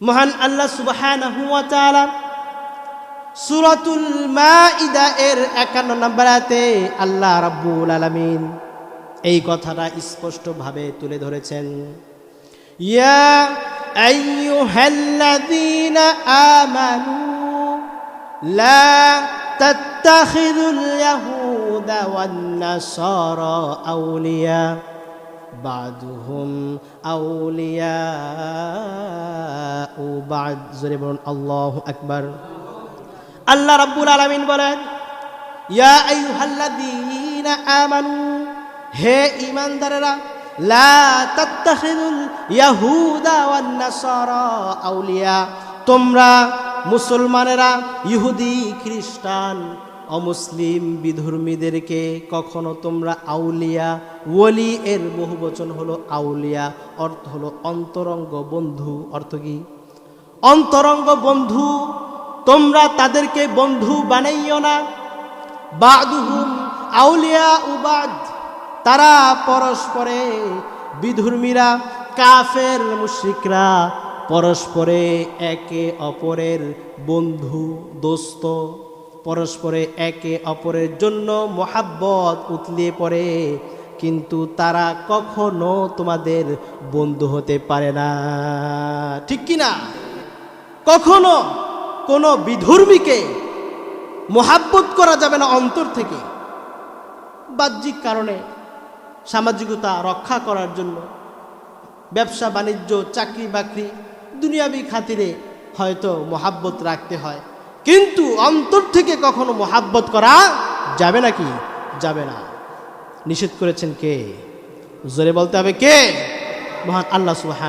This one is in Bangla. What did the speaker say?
মহান আল্লাহ তাআলা সূরাতুল মাইদা এর 51 নম্বর আয়াতে আল্লাহ রাব্বুল আলামিন এই কথাটা স্পষ্টভাবে তুলে ধরেছেন। ইয়া আইয়ুহাল্লাযীনা আমানু লা তাত্তাখিযুল ইয়াহুদা ওয়ান নাসারা আউলিয়া বাদুহুম আউলিয়া বাদ, জোরে বলুন, আল্লাহু আকবার। আল্লাহ রাব্বুল আলামিন বলেন, ইয়া আইয়ুহাল্লাযীনা আমানু, হে ঈমানদারেরা, লা তাত্তাখিযুল ইয়াহুদা ওয়ান নাসারা আউলিয়া, তোমরা মুসলমানেরা, ইহুদি, খ্রিস্টান অমুসলিম বিধর্মীদেরকে কখনো তোমরা আউলিয়া ওলি এর বহু বচন হলো আউলিয়া, অর্থ হলো অন্তরঙ্গ বন্ধু, অর্থ কি? অন্তরঙ্গ বন্ধু, তোমরা তাদেরকে বন্ধু বানাইও না। বাদুহুম আউলিয়া উবাদ, তারা পরস্পরে বিধর্মীরা, কাফের মুশরিকরা পরস্পরে একে অপরের বন্ধু, দোস্ত, পরস্পরে একে অপরের জন্য মোহাব্বত উতলিয়ে পড়ে। কিন্তু তারা কখনো তোমাদের বন্ধু হতে পারে না। ঠিক কি না কখনো কোনো বিধর্মীকে মোহাব্বত করা যাবে না অন্তর থেকে। বাহ্যিক কারণে সামাজিকতা রক্ষা করার জন্য ব্যবসা, বাণিজ্য, চাকরি, বাকরি দুনিয়াবি খাতিরে হয়তো মোহাব্বত রাখতে হয়। কিন্তু অন্তর থেকে কখনো মোহাব্বত করা যাবে নাকি যাবে না। নিষেধ করেছেন কে? জোরে বলতে হবে কে? মহান আল্লাহ সুবাহ